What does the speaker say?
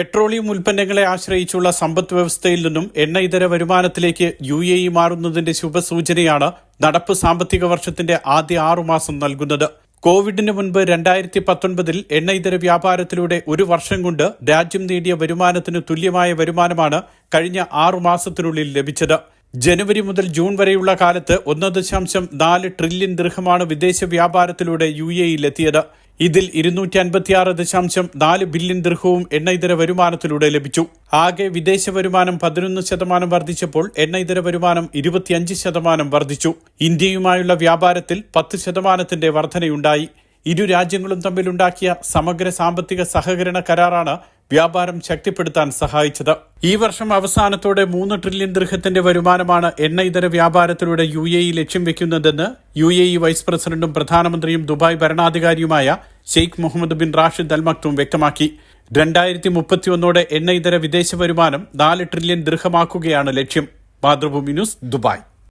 Petroleum ഉൽപ്പന്നങ്ങളെ ആശ്രയിച്ചുള്ള സമ്പദ് വ്യവസ്ഥയിൽ നിന്നും എണ്ണ ഇതര വരുമാനത്തിലേക്ക് യു എ ഇ മാറുന്നതിന്റെ ശുഭസൂചനയാണ് നടപ്പ് സാമ്പത്തിക വർഷത്തിന്റെ ആദ്യ ആറുമാസം നൽകുന്നത്. കോവിഡിന് മുൻപ് രണ്ടായിരത്തി പത്തൊൻപതിൽ എണ്ണ ഇതര വ്യാപാരത്തിലൂടെ ഒരു വർഷം കൊണ്ട് രാജ്യം നേടിയ വരുമാനത്തിന് തുല്യമായ വരുമാനമാണ് കഴിഞ്ഞ ആറുമാസത്തിനുള്ളിൽ ലഭിച്ചത്. ജനുവരി മുതൽ ജൂൺ വരെയുള്ള കാലത്ത് ഒന്ന് ദശാംശം നാല് ട്രില്യൺ ദൃഹമാണ് വിദേശ വ്യാപാരത്തിലൂടെ യു എ ഇയിലെത്തിയത് ഇതിൽ ഇരുന്നൂറ്റി അൻപത്തിയാറ് ദശാംശം നാല് ബില്യൺ ദൃഹവും എണ്ണ വരുമാനത്തിലൂടെ ലഭിച്ചു. ആകെ വിദേശ വരുമാനം പതിനൊന്ന് ശതമാനം വർദ്ധിച്ചപ്പോൾ എണ്ണ ഇതര വരുമാനം ഇരുപത്തിയഞ്ച് ശതമാനം വർദ്ധിച്ചു. ഇന്ത്യയുമായുള്ള വ്യാപാരത്തിൽ പത്ത് ശതമാനത്തിന്റെ വർധനയുണ്ടായി. ഇരു രാജ്യങ്ങളും തമ്മിലുണ്ടാക്കിയ സമഗ്ര സാമ്പത്തിക സഹകരണ കരാറാണ് വ്യാപാരം ശക്തിപ്പെടുത്താൻ സഹായിച്ചത്. ഈ വർഷം അവസാനത്തോടെ മൂന്ന് ട്രില്യൺ ദൃഹത്തിന്റെ വരുമാനമാണ് എണ്ണ ഇതര വ്യാപാരത്തിലൂടെ യു എ ഇ ലക്ഷ്യം വെക്കുന്നതെന്ന് യു എ ഇ വൈസ് പ്രസിഡന്റും പ്രധാനമന്ത്രിയും Dubai ഭരണാധികാരിയുമായ Sheikh Mohammed bin Rashid Al Maktoum വ്യക്തമാക്കി. രണ്ടായിരത്തി മുപ്പത്തിയൊന്നോടെ എണ്ണ ഇതര വിദേശ വരുമാനം നാല് ട്രില്യൺ ദൃഹമാക്കുകയാണ് ലക്ഷ്യം. Mathrubhumi news Dubai.